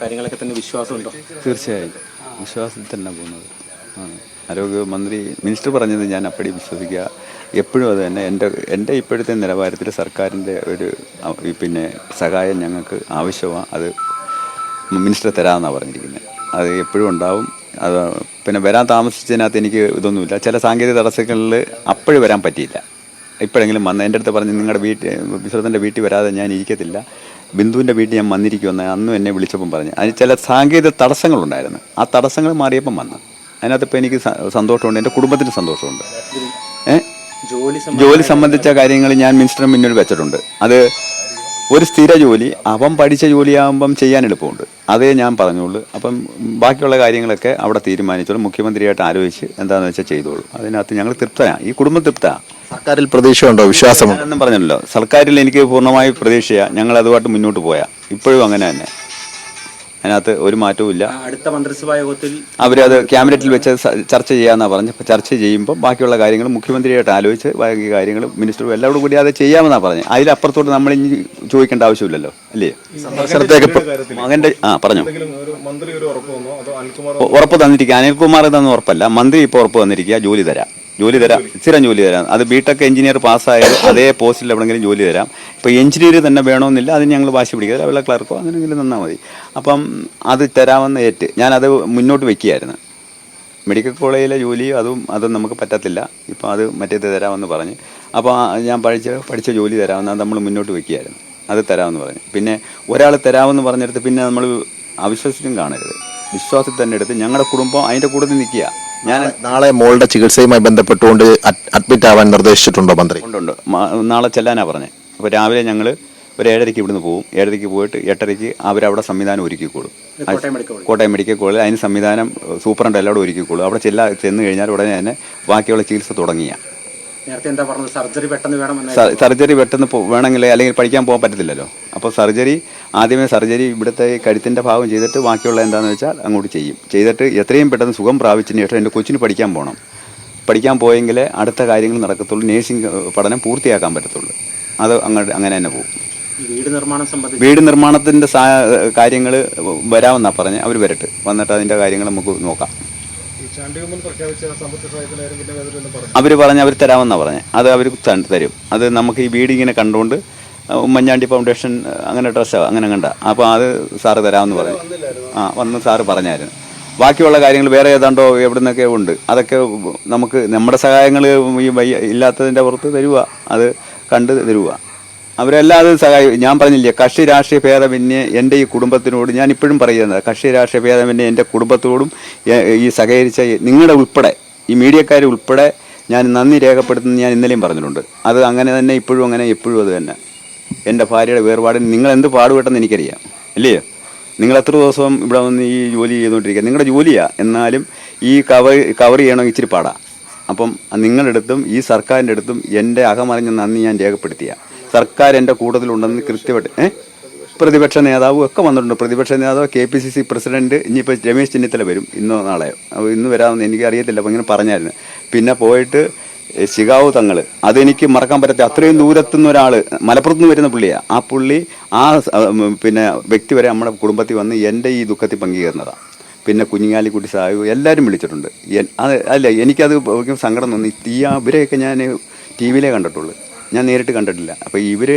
കാര്യങ്ങളൊക്കെ തന്നെ വിശ്വാസമുണ്ടോ? തീർച്ചയായും. വിശ്വാസത്തിൽ തന്നെ പോകുന്നത്. ആരോഗ്യമന്ത്രി മിനിസ്റ്റർ പറഞ്ഞത് ഞാൻ അപ്പടി വിശ്വസിക്കുക. എപ്പോഴും അത് തന്നെ. എന്റെ എന്റെ ഇപ്പോഴത്തെ നിലവാരത്തിൽ സർക്കാരിന്റെ ഒരു പിന്നെ സഹായം ഞങ്ങൾക്ക് ആവശ്യമാണ് അത് മിനിസ്റ്റർ തരാമെന്നാണ് പറഞ്ഞിരിക്കുന്നത്. അത് എപ്പോഴും ഉണ്ടാവും. അത് പിന്നെ വരാൻ താമസിച്ചതിനകത്ത് എനിക്ക് ഇതൊന്നുമില്ല. ചില സാങ്കേതിക തടസ്സങ്ങളിൽ അപ്പോഴും വരാൻ പറ്റിയില്ല. ഇപ്പോഴെങ്കിലും വന്ന് എന്റെ അടുത്ത് പറഞ്ഞ് നിങ്ങളുടെ വീട്ടിൽ വിശ്രദ്ധന്റെ വീട്ടിൽ വരാതെ ഞാൻ ഇരിക്കത്തില്ല. ബിന്ദുവിന്റെ വീട്ടിൽ ഞാൻ വന്നിരിക്കുമെന്ന് അന്നും എന്നെ വിളിച്ചപ്പം പറഞ്ഞു. അതിന് ചില സാങ്കേതിക തടസ്സങ്ങളുണ്ടായിരുന്നു. ആ തടസ്സങ്ങൾ മാറിയപ്പം വന്നു. അതിനകത്ത് ഇപ്പോൾ എനിക്ക് സന്തോഷമുണ്ട്. എന്റെ കുടുംബത്തിന് സന്തോഷമുണ്ട്. ഏഹ് ജോലി ജോലി സംബന്ധിച്ച കാര്യങ്ങൾ ഞാൻ മിനിസ്റ്ററിന് മുന്നിൽ വെച്ചിട്ടുണ്ട്. അത് ഒരു സ്ഥിര ജോലി അവൻ പഠിച്ച ജോലിയാകുമ്പം ചെയ്യാൻ എളുപ്പമുണ്ട്. അതേ ഞാൻ പറഞ്ഞോളൂ അപ്പം ബാക്കിയുള്ള കാര്യങ്ങളൊക്കെ അവിടെ തീരുമാനിച്ചോളൂ. മുഖ്യമന്ത്രിയായിട്ട് ആലോചിച്ച് എന്താണെന്ന് വെച്ചാൽ ചെയ്തോളൂ. അതിനകത്ത് ഞങ്ങൾ തൃപ്തയാണ് ഈ കുടുംബം തൃപ്തയാണ് സർക്കാരിൽ പ്രതീക്ഷയുണ്ടോ? വിശ്വാസമുണ്ടോ? എന്നും പറഞ്ഞല്ലോ സർക്കാരിൽ എനിക്ക് പൂർണമായി പ്രതീക്ഷയാണ് ഞങ്ങൾ അതുമായിട്ട് മുന്നോട്ട് പോയാൽ ഇപ്പോഴും അങ്ങനെ തന്നെ. അതിനകത്ത് ഒരു മാറ്റവും ഇല്ല. അടുത്ത മന്ത്രിസഭാ യോഗത്തിൽ അവരത് ക്യാബിനറ്റിൽ വെച്ച് ചർച്ച ചെയ്യാമെന്നാണ് പറഞ്ഞത്. അപ്പോൾ ചർച്ച ചെയ്യുമ്പോൾ ബാക്കിയുള്ള കാര്യങ്ങൾ മുഖ്യമന്ത്രിയായിട്ട് ആലോചിച്ച് ബാക്കി കാര്യങ്ങൾ മിനിസ്റ്ററും എല്ലാവരും കൂടി അത് ചെയ്യാമെന്നാണ് പറഞ്ഞത്. അതിലപ്പുറത്തോട്ട് നമ്മൾ ഇനി ചോദിക്കേണ്ട ആവശ്യമില്ലല്ലോ അല്ലേ? മകന്റെ ആ പറഞ്ഞു. ഉറപ്പ് തന്നിരിക്കുക. അനിൽകുമാർ തന്ന ഉറപ്പല്ല. മന്ത്രി ഇപ്പോൾ ഉറപ്പ് തന്നിരിക്കുക. ജോലി തരാം. ജോലി തരാം. സ്ഥിരം ജോലി തരാം. അത് ബിടെക് എഞ്ചിനീയർ പാസ്സായാലും അതേ പോസ്റ്റിൽ എവിടെയെങ്കിലും ജോലി തരാം. ഇപ്പോൾ എഞ്ചിനീയർ തന്നെ വേണമെന്നില്ല അതിന് ഞങ്ങൾ വാശി പിടിക്കുക അവളെ ക്ലർക്കോ അങ്ങനെയെങ്കിലും തന്നാൽ മതി. അപ്പം അത് തരാമെന്ന് ഏറ്റ്. ഞാനത് മുന്നോട്ട് വെക്കുകയായിരുന്നു. മെഡിക്കൽ കോളേജിലെ ജോലി അതും അതും നമുക്ക് പറ്റത്തില്ല. ഇപ്പോൾ അത് മറ്റേത് തരാമെന്ന് പറഞ്ഞ്. അപ്പോൾ ഞാൻ പഠിച്ച പഠിച്ച ജോലി തരാമെന്ന് അത് നമ്മൾ മുന്നോട്ട് വെക്കുകയായിരുന്നു. അത് തരാമെന്ന് പറഞ്ഞു. പിന്നെ ഒരാൾ തരാമെന്ന് പറഞ്ഞെടുത്ത് പിന്നെ നമ്മൾ അവിശ്വസിച്ചും കാണരുത്. വിശ്വാസത്തിൽ തന്നെ എടുത്ത് ഞങ്ങളുടെ കുടുംബം അതിന്റെ കൂടെ നിൽക്കുക. ഞാൻ നാളെ മോളുടെ ചികിത്സയുമായി ബന്ധപ്പെട്ടുകൊണ്ട് അഡ്- അഡ്മിറ്റ് ആവാൻ നിർദ്ദേശിച്ചിട്ടുണ്ടോ മന്ത്രി? ഉണ്ട് ഉണ്ട്. നാളെ ചെല്ലാനാ പറഞ്ഞത് അപ്പോൾ രാവിലെ ഞങ്ങൾ ഒരു ഏഴരയ്ക്ക് ഇവിടുന്ന് പോകും ഏഴരയ്ക്ക് പോയിട്ട് എട്ടരയ്ക്ക് അവരവിടെ സംവിധാനം ഒരുക്കിക്കോളും. Kottayam medical college. Kottayam medical college. അതിന് സംവിധാനം സൂപ്രണ്ട് എല്ലാവരും ഒരുക്കിക്കോളും. അവിടെ ചെല്ലാ ചെന്ന് കഴിഞ്ഞാൽ ഉടനെ തന്നെ ബാക്കിയുള്ള ചികിത്സ തുടങ്ങിയ. നേരത്തെ എന്താ പറഞ്ഞത്? സർജറി പെട്ടെന്ന് വേണമെന്ന് സർജറി പെട്ടെന്ന് വേണമെങ്കിൽ അല്ലെങ്കിൽ പഠിക്കാൻ പോകാൻ പറ്റത്തില്ലല്ലോ. അപ്പോൾ സർജറി ആദ്യമേ സർജറി ഇവിടുത്തെ കഴുത്തിന്റെ ഭാഗം ചെയ്തിട്ട് ബാക്കിയുള്ള എന്താണെന്ന് വെച്ചാൽ അങ്ങോട്ട് ചെയ്യും. ചെയ്തിട്ട് എത്രയും പെട്ടെന്ന് സുഖം പ്രാപിച്ചതിന് ശേഷം എന്റെ കൊച്ചിന് പഠിക്കാൻ പോകണം. പഠിക്കാൻ പോയെങ്കിൽ അടുത്ത കാര്യങ്ങൾ നടക്കത്തുള്ളൂ. നേഴ്സിംഗ് പഠനം പൂർത്തിയാക്കാൻ പറ്റത്തുള്ളൂ. അത് അങ്ങോട്ട് അങ്ങനെ തന്നെ പോകും. വീട് നിർമ്മാണം സംബന്ധിച്ച് വീട് നിർമ്മാണത്തിന്റെ കാര്യങ്ങൾ വരാമെന്നാണ് പറഞ്ഞ്. അവർ വരട്ടെ. വന്നിട്ട് അതിന്റെ കാര്യങ്ങൾ നമുക്ക് നോക്കാം. അവർ പറഞ്ഞ് അവർ തരാമെന്നാണ് പറഞ്ഞത് അത് അവർ തരും. അത് നമുക്ക് ഈ വീട് ഇങ്ങനെ കണ്ടുകൊണ്ട് ഉമ്മൻചാണ്ടി ഫൗണ്ടേഷൻ അങ്ങനെ ഡ്രസ്സോ അങ്ങനെ കണ്ട. അപ്പോൾ അത് സാറ് തരാമെന്ന് പറഞ്ഞു. ആ വന്ന് സാറ് പറഞ്ഞായിരുന്നു. ബാക്കിയുള്ള കാര്യങ്ങൾ വേറെ ഏതാണ്ടോ എവിടെ നിന്നൊക്കെ ഉണ്ട്. അതൊക്കെ നമുക്ക് നമ്മുടെ സഹായങ്ങൾ ഈ വയ്യ ഇല്ലാത്തതിന്റെ പുറത്ത് തരുക അത് കണ്ട് തരുക അവരെല്ലാം അത് സഹായി ഞാൻ പറഞ്ഞില്ലേ കക്ഷി രാഷ്ട്രീയ ഭേദമന്യേ എന്റെ ഈ കുടുംബത്തിനോട് ഞാൻ ഇപ്പോഴും പറയുന്നത്. കക്ഷി രാഷ്ട്രീയ ഭേദമന്യേ എന്റെ കുടുംബത്തോടും ഈ സഹകരിച്ച നിങ്ങളുടെ ഉൾപ്പെടെ ഈ മീഡിയക്കാർ ഉൾപ്പെടെ ഞാൻ നന്ദി രേഖപ്പെടുത്തുന്ന ഞാൻ ഇന്നലെയും പറഞ്ഞിട്ടുണ്ട്. അത് അങ്ങനെ തന്നെ ഇപ്പോഴും അങ്ങനെ എപ്പോഴും അത് തന്നെ. എന്റെ ഭാര്യയുടെ വേർപാടിന് നിങ്ങൾ എന്ത് പാടുപെട്ടെന്ന് എനിക്കറിയാം. അല്ലേ? നിങ്ങൾ എത്ര ദിവസം ഇവിടെ വന്ന് ഈ ജോലി ചെയ്തുകൊണ്ടിരിക്കുക. നിങ്ങളുടെ ജോലിയാണ് എന്നാലും ഈ കവർ കവർ ചെയ്യണമെങ്കിൽ ഇച്ചിരി പാടാം. അപ്പം നിങ്ങളെടുത്തും ഈ സർക്കാരിന്റെ അടുത്തും എന്റെ അകമറിഞ്ഞ നന്ദി ഞാൻ രേഖപ്പെടുത്തിയ. സർക്കാർ എന്റെ കൂടുതലുണ്ടെന്ന് കൃത്യമായിട്ട് ഏഹ് പ്രതിപക്ഷ നേതാവും ഒക്കെ വന്നിട്ടുണ്ട്. പ്രതിപക്ഷ നേതാവ് K P C C president ഇനിയിപ്പോൾ രമേശ് ചെന്നിത്തല വരും ഇന്നോ നാളെയോ അപ്പോൾ ഇന്ന് വരാമെന്ന് എനിക്ക് അറിയത്തില്ല അപ്പോൾ ഇങ്ങനെ പറഞ്ഞായിരുന്നു. പിന്നെ പോയിട്ട് ശികാവ് തങ്ങൾ അതെനിക്ക് മറക്കാൻ പറ്റാത്ത അത്രയും ദൂരത്തുനിന്ന് ഒരാൾ മലപ്പുറത്ത് നിന്ന് വരുന്ന പുള്ളിയാണ് ആ പുള്ളി ആ പിന്നെ വ്യക്തി വരെ നമ്മുടെ കുടുംബത്തിൽ വന്ന് എന്റെ ഈ ദുഃഖത്തിൽ പങ്കുചേർന്നതാണ് പിന്നെ കുഞ്ഞിങ്ങാലിക്കുട്ടി സാഹിബ് എല്ലാവരും വിളിച്ചിട്ടുണ്ട്. അല്ല എനിക്കത് സങ്കടം തോന്നി. ഈ അവരെയൊക്കെ ഞാൻ ടി വിയിലേ കണ്ടിട്ടുള്ളൂ. ഞാൻ നേരിട്ട് കണ്ടിട്ടില്ല. അപ്പോൾ ഇവർ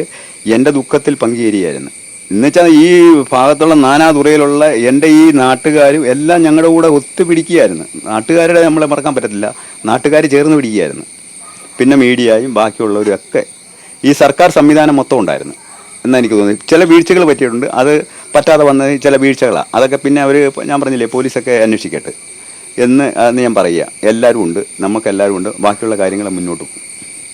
എന്റെ ദുഃഖത്തിൽ പങ്കുചേരുകയായിരുന്നു. എന്നുവെച്ചാൽ ഈ ഭാഗത്തുള്ള നാനാതുറയിലുള്ള എന്റെ ഈ നാട്ടുകാരും എല്ലാം ഞങ്ങളുടെ കൂടെ ഒത്തുപിടിക്കുകയായിരുന്നു. നാട്ടുകാരുടെ നമ്മളെ മറക്കാൻ പറ്റത്തില്ല. നാട്ടുകാർ ചേർന്ന് പിടിക്കുകയായിരുന്നു. പിന്നെ മീഡിയയും ബാക്കിയുള്ളവരും ഒക്കെ ഈ സർക്കാർ സംവിധാനം മൊത്തം ഉണ്ടായിരുന്നു എന്നാ എനിക്ക് തോന്നുന്നത്. ചില വീഴ്ചകൾ പറ്റിയിട്ടുണ്ട്. അത് പറ്റാതെ വന്ന ചില വീഴ്ചകളാണ് അതൊക്കെ പിന്നെ അവർ ഞാൻ പറഞ്ഞില്ലേ പോലീസൊക്കെ അന്വേഷിക്കട്ടെ എന്ന് ഞാൻ പറയുക. എല്ലാവരും ഉണ്ട്. നമുക്ക് എല്ലാവരും ഉണ്ട്. ബാക്കിയുള്ള കാര്യങ്ങൾ മുന്നോട്ട് പോകും